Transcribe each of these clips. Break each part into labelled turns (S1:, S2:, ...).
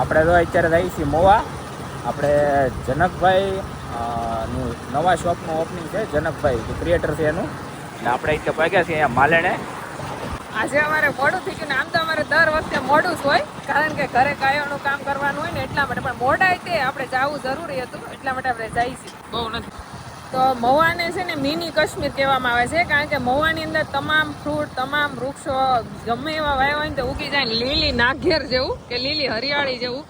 S1: આપણે તો અત્યારે જઈએ છીએ મોવા. આપણે જનકભાઈ નું નવા શોપનું ઓપનિંગ છે જનકભાઈ જે ક્રિએટર છે એનું. ને આપણે અહીંયા ભાગ્યા છીએ અહીંયા માલેણે.
S2: આજે અમારે મોડું થઈ ગયું ને આમ તો અમારે દર વખતે મોડું જ હોય કારણ કે ઘરે કાયોનું કામ કરવાનું હોય ને એટલા માટે. પણ મોડા તે આપણે જવું જરૂરી હતું એટલા માટે આપણે જઈએ છીએ. બહુ નથી. તો મહુવાને છે ને મિની કાશ્મીર કહેવામાં આવે છે કારણ કે મહુવાની અંદર તમામ ફ્રૂટ તમામ વૃક્ષો ગમે એવા વાવ્યા હોય ને તો ઉગી જાય લીલી નાઘેર જેવું કે લીલી હરિયાળી જેવું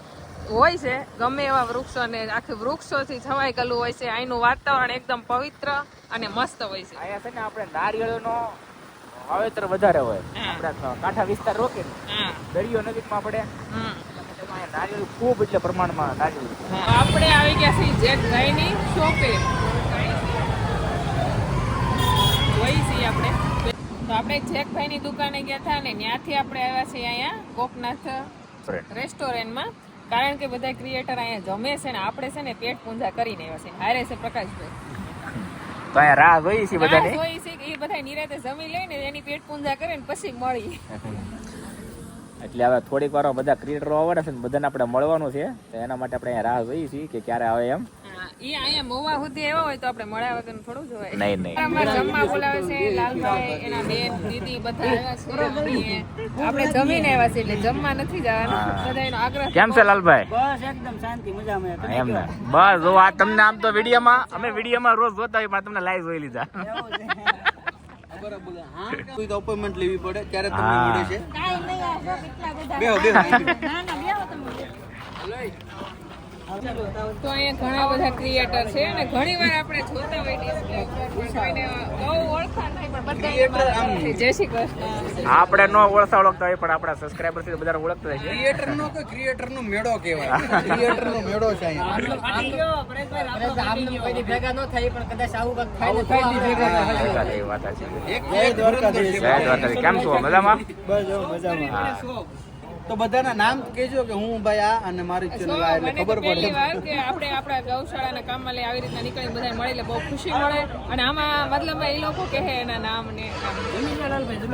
S2: હોય છે ગમે એવા વૃક્ષો ને આખી વૃક્ષોથી છવાઈ ગયેલું હોય છે અહીંનું વાતાવરણ એકદમ પવિત્ર અને મસ્ત હોય છે.
S1: અહીંયા છે ને આપણે નારિયેળનો વાવેતર વધારે હોય. આપણા કાંઠા વિસ્તાર
S2: રોકીને
S1: દરિયો નજીકમાં પડે. નારિયેળ ખૂબ એટલે પ્રમાણમાં નારિયેળ.
S2: આપણે આવી ગયા છીએ ગાયની શોપે જોઈ છીએ આપણે. તો આપણે જેકભાઈની દુકાને ગયા હતા ને ત્યાંથી આપણે આવ્યા છીએ અહીંયા ગોપનાથ રેસ્ટોરન્ટમાં. કારણ કે બધા ક્રિએટર અહીંયા જમે છે ને આપણે છે ને પેટ પૂંજા કરીને આવ્યા છે હારે છે પ્રકાશભાઈ.
S1: તો અહીંયા રાહ જોઈએ છીએ
S2: રાહ જોઈ છે કે એ બધા નિરાતે જમી લઈને એની પેટ પૂંજા કરે ને પછી મળી.
S1: એટલે હવે થોડીક વાર બધા ક્રિએટરો આવડે છે ને બધાને આપણે મળવાનું છે. તો એના માટે આપણે અહીંયા રાહ જોઈએ છીએ કે ક્યારે આવે એમ.
S2: ઈ અહીંયા મોવા સુધી આવ્યા હોય તો આપણે મળ્યા વગર થોડું જોવાય
S1: નહીં નહીં.
S2: અમારા જમવા બોલાવે છે લાલભાઈ એના બેન દીદી બધા આવ્યા છે. આપણે જમીને આવ્યા છે એટલે જમવા નથી જવાનું. બધા એનો આગ્રહ
S1: કેમ છે લાલભાઈ?
S3: બસ એકદમ શાંતિ મજામાં.
S1: એમ ને. બસ જો આ તમને આમ તો વિડીયોમાં અમે વિડીયોમાં રોજ જોતા હોય પણ તમને લાઈવ જોઈ લીધા.
S3: બરાબર હા. કોઈ તો અપોઇન્ટમેન્ટ લેવી પડે ત્યારે તમને મળે છે. બેહો બેહો.
S2: તો અહીંયા ઘણા બધા ક્રિએટર છે અને ઘણી વાર આપણે જોતા હોય ડિસ્પ્લે ઉપર, કોઈને બહુ ઓળખાણ નહીં, પણ બધા
S3: આમ-
S2: જય શ્રી કૃષ્ણ.
S1: આપણે નો ઓળખતા ઓળખતા હોય પણ આપણા સબસ્ક્રાઈબર છે બધા ઓળખતા છે.
S3: ક્રિએટર નો કે ક્રિએટર નો મેળો કહેવાય? ક્રિએટર નો મેળો છે અહીંયા. ધુરંધર છે.
S1: જય દ્વારકાધીશ. કેમ છો? મજામાં.
S3: તો બધાના નામ કહેજો કે હું ભાઈ આ અને મારી ચેનલ આ એટલે ખબર
S2: પહેલી
S3: પડે.
S2: વાર કે આપણે આપણા ગૌશાળાના કામમાં લઈ આવી રીતના નીકળી બધાને મળી એટલે બહુ ખુશી મળે. અને આમાં મતલબ એ લોકો કહે એના નામ ને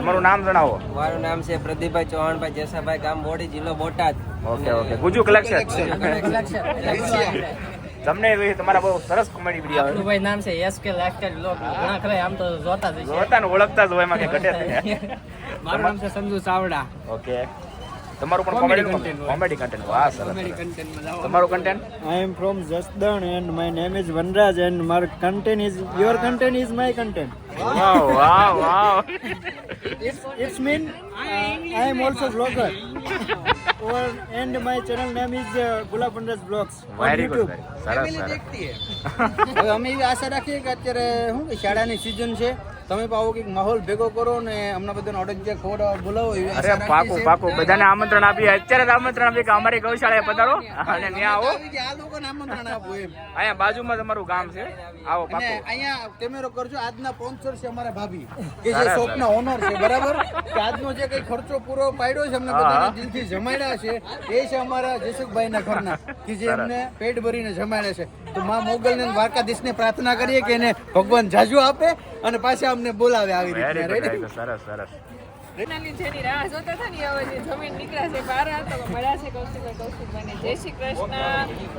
S1: તમારું નામ જણાવો.
S4: મારું નામ છે પ્રદીપભાઈ ચૌહાણભાઈ જેસાભાઈ ગામ બોડી જિલ્લો Botad.
S1: Okay okay. Guju collection તમને તમારા બહુ સરસ કોમેડી વીડિયો આવે.
S5: ભાઈ નામ છે એસ કે લાઈફસ્ટાઈલ લોક ઘણા ખરા આમ તો જોતા જ
S1: જોતા ને ઓળખતા જ હોય એમાં કે ઘટે
S5: મારું નામ છે સંજુ ચાવડા.
S1: ઓકે. તમારું પણ કોમેડી કોમેડી કન્ટેન્ટ વાહ સરસ તમારું content
S6: I am from Jasdan and my name is Vanraj and my content is your content is my content.
S1: Wow wow wow
S6: uh, I am also vlogger. or and my channel name is uh, Gulab Vanraj Vlogs on
S1: very good
S6: YouTube.
S1: સરસ સરસ
S3: હવે અમે એવી આશા રાખીએ કે અત્યારે શું કે શાળાની સિઝન છે તમે પાવો કે માહોલ ભેગો કરો ને અમને બધાને જે ખોડ બોલાવો
S1: અરે પાકો પાકો. બધાને આમંત્રણ આપીએ. અત્યારે જ આમંત્રણ આપીએ કે અમારી ગૌશાળાએ પધારો. અને ત્યાં આવો.
S3: આ લોકોને આમંત્રણ આપો એમ.
S1: અહીંયા બાજુમાં તમારું ગામ છે. આવો પાકો.
S3: અહીંયા કેમેરો કરજો આજના સ્પોન્સર છે અમારા ભાભી. કે જે શોપના ઓનર છે બરાબર? કે આજનો જે કઈ ખર્ચો પૂરો પાડ્યો છે અમને બધાને દિલથી જમાડ્યા છે. એ છે અમારા જસુકભાઈના ઘરના કે જે અમને પેટ ભરીને જમાડ્યા છે. તો માં મોગલ ને દ્વારકાધીશને પ્રાર્થના કરીએ કે એને ભગવાન જાજુ આપે. અને પાછા અમને બોલાવે આવી રીતે
S1: સરસ સરસ.
S2: જેની રાહ જોતા હતા ને હવે જે જમીન નીકળ્યા છે બહાર તો મળ્યા છે કૌશિક કૌશિકભાઈને જય શ્રી કૃષ્ણ.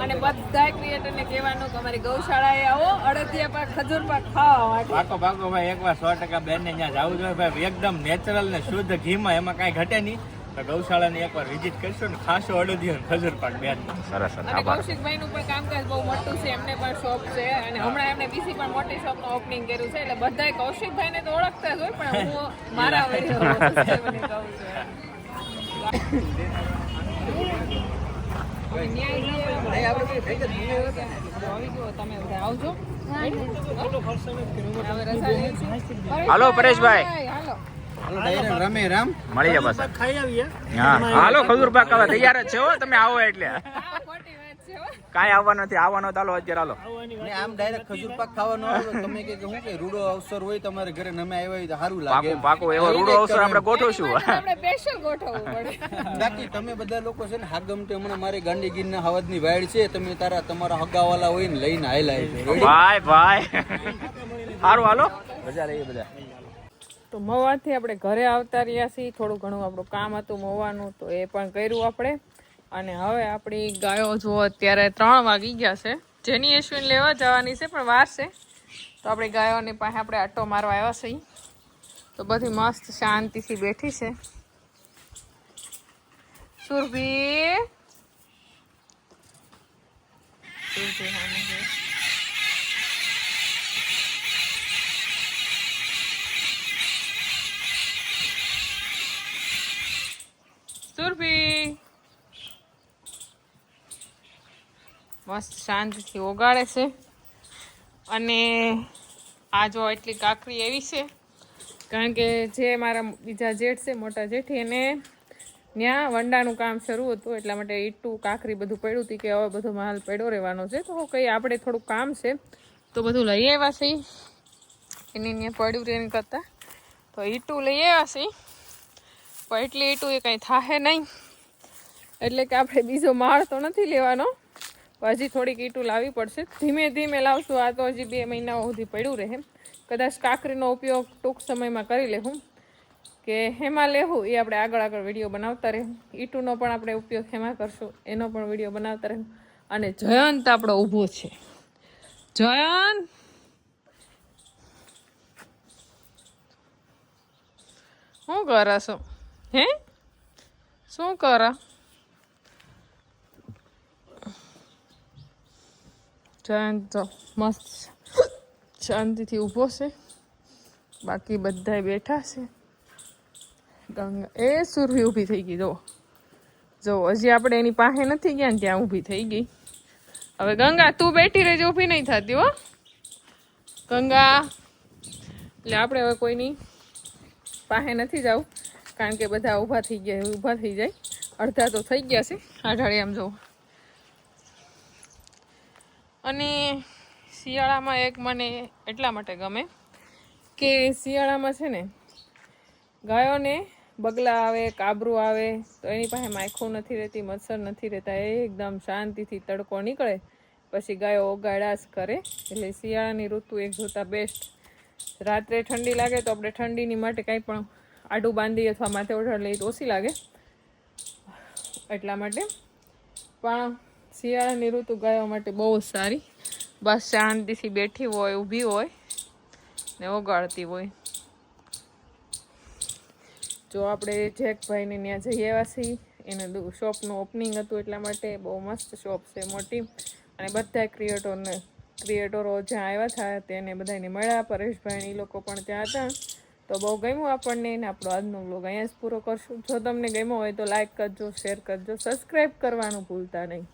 S2: અને બધા ક્રિએટરને કહેવાનું કે અમારી ગૌશાળાએ આવો અડદિયા પાક ખજૂર પાક ખાવા માટે.
S4: પાકો પાકો ભાઈ એકવાર સો ટકા બેન ને ત્યાં જવું જોઈએ. ભાઈ એકદમ નેચરલ ને શુદ્ધ ઘીમાં એમાં કાંઈ ઘટે નહીં. તો ગૌશાળાની એકવાર વિઝિટ કરશો ને ખાસો અડદિયો અને ખજર પાક બે
S1: સરસ સરસ.
S2: અને કૌશિકભાઈ નું પણ કામકાજ બહુ મોટું છે એમને પણ શોપ છે. અને હમણાં એમને બીજી પણ મોટી શોપનું ઓપનિંગ કર્યું છે એટલે બધાય કૌશિકભાઈ ને તો ઓળખતા જ હોય પણ હું મારા વડે કહું છું.
S1: હાલો પરેશભાઈ.
S2: હાલો.
S3: રમે રામ.
S1: મળી જાય બસ
S6: ખાઈ આવીએ.
S1: હા. હાલો ખજૂર પાક હવે તૈયાર જ છે તમે આવો એટલે.
S2: હો.
S1: કાંઈ આવવાનું નથી. આવવાનો ચાલો અત્યારે હાલો.
S3: આમ ડાયરેક્ટ ખજૂર પાક ખાવાનો તમે કે શું કે રૂડો અવસર હોય તમારે ઘરે નમે આવ્યા હોય તો સારું લાગે
S1: પાકું પાકું એવો રૂડો અવસર આપણે ગોઠવશું.
S2: આપણે સ્પેશિયલ ગોઠવવું પડે.
S3: બાકી તમે બધા લોકો છે ને હાગમટે હમણાં મારી ગાંડી ગીરના હવાજની વાડ છે તમે તારા તમારા હગાવાલા હોય ને લઈને આયલા છે.
S1: ભાઈ ભાઈ. સારું હાલો. મજા લઈએ બધા.
S2: તો મવાથી આપણે ઘરે આવતા રહ્યા છીએ. થોડું ઘણું આપણું કામ હતું મવાનું, તો એ પણ કર્યું આપણે. અને હવે આપણી ગાયો જો અત્યારે ત્રણ વાગી ગયા છે. જેની અશ્વિન લેવા જવાની છે, પણ વાર છે. તો આપણી ગાયોની પાસે આપણે આટો મારવા આવ્યા છીએ. તો બધી મસ્ત શાંતિથી બેઠી છે. સુરભી. સુરભી સુરભી મસ્ત શાંતિથી ઓગાળે છે. અને આ જો એટલી કાકરી એવી છે, કારણ કે જે મારા બીજા જેઠ છે, મોટા જેઠ, એને ત્યાં વંડાનું કામ શરૂ હતું, એટલા માટે ઈટું, કાકરી બધું પડ્યું હતું કે હવે બધો માલ પડ્યો રહેવાનો છે. તો કંઈ આપણે થોડું કામ છે, તો બધું લઈ આવ્યા છીએ એની ત્યાં પડ્યું રહે એની કરતાં. તો ઈટું લઈ આવ્યા છે. પણ એટલી ઈટું એ કંઈ થાહે નહીં. એટલે કે આપણે બીજો માળ તો નથી લેવાનો. હજી થોડીક ઈટું લાવવી પડશે. ધીમે ધીમે લાવશું. આ તો હજી બે મહિનાઓ સુધી પડ્યું રહે. કદાચ કાકરીનો ઉપયોગ ટૂંક સમયમાં કરી લેવું કે હેમાં લેવું એ આપણે આગળ આગળ વીડિયો બનાવતા રહેવું ઈટુનો પણ આપણે ઉપયોગ હેમાં કરશું. એનો પણ વીડિયો બનાવતા રહેવું અને જયંત આપણો ઊભો છે. જયંત! શું કરો છો? હે? શું કરો? જયંત મસ્ત શાંતિથી ઊભો છે. બાકી બધાય બેઠા છે. ગંગા, એ સુરભી ઊભી થઈ ગઈ જો જો હજી આપણે એની પાસે નથી ગયા ને ત્યાં ઊભી થઈ ગઈ. હવે ગંગા, તું બેઠી રહેજે, ઊભી નહીં થતી, હો. ગંગા, એટલે આપણે હવે કોઈની પાસે નથી જવું. કારણ કે બધા ઊભા થઈ ગયા, ઊભા થઈ જાય. અડધા તો થઈ ગયા છે આઢાળી આમ જવું. અને શિયાળામાં એક મને એટલા માટે ગમે કે શિયાળામાં છે ને, ગાયોને બગલા આવે, કાબરું આવે, તો એની પાસે માખું નથી રહેતી, મચ્છર નથી રહેતા એકદમ શાંતિથી તડકો નીકળે, પછી ગાયો ઓગાળાશ કરે. એટલે શિયાળાની ઋતુ એક જોતા બેસ્ટ રાત્રે ઠંડી લાગે તો આપણે ઠંડીની માટે કાંઈ પણ આડું બાંધી અથવા માથે ઓઢાડ લઈએ તો ઓછી લાગે. એટલા માટે. પણ શિયાળાની ઋતુ ગાયો માટે બહુ જ સારી. બસ શાંતિથી બેઠી હોય, ઊભી હોય ને ઓગાળતી હોય. જો આપણે જેકભાઈને ત્યાં જઈ આવ્યા છીએ, એને શોપનું ઓપનિંગ હતું એટલા માટે બહુ મસ્ત શોપ છે, મોટી. અને બધા ક્રિએટરને ક્રિએટરો જ્યાં આવ્યા હતા તેને બધાને મળ્યા. પરેશભાઈ એ લોકો પણ ત્યાં હતા. તો બહુ ગમ્યું આપણને ને આપણો આજનો વ્લોગ અહીંયા જ પૂરો કરશું. જો તમને ગમ્યો હોય તો લાઈક કરજો શેર કરજો સબસ્ક્રાઈબ કરવાનું ભૂલતા નહીં.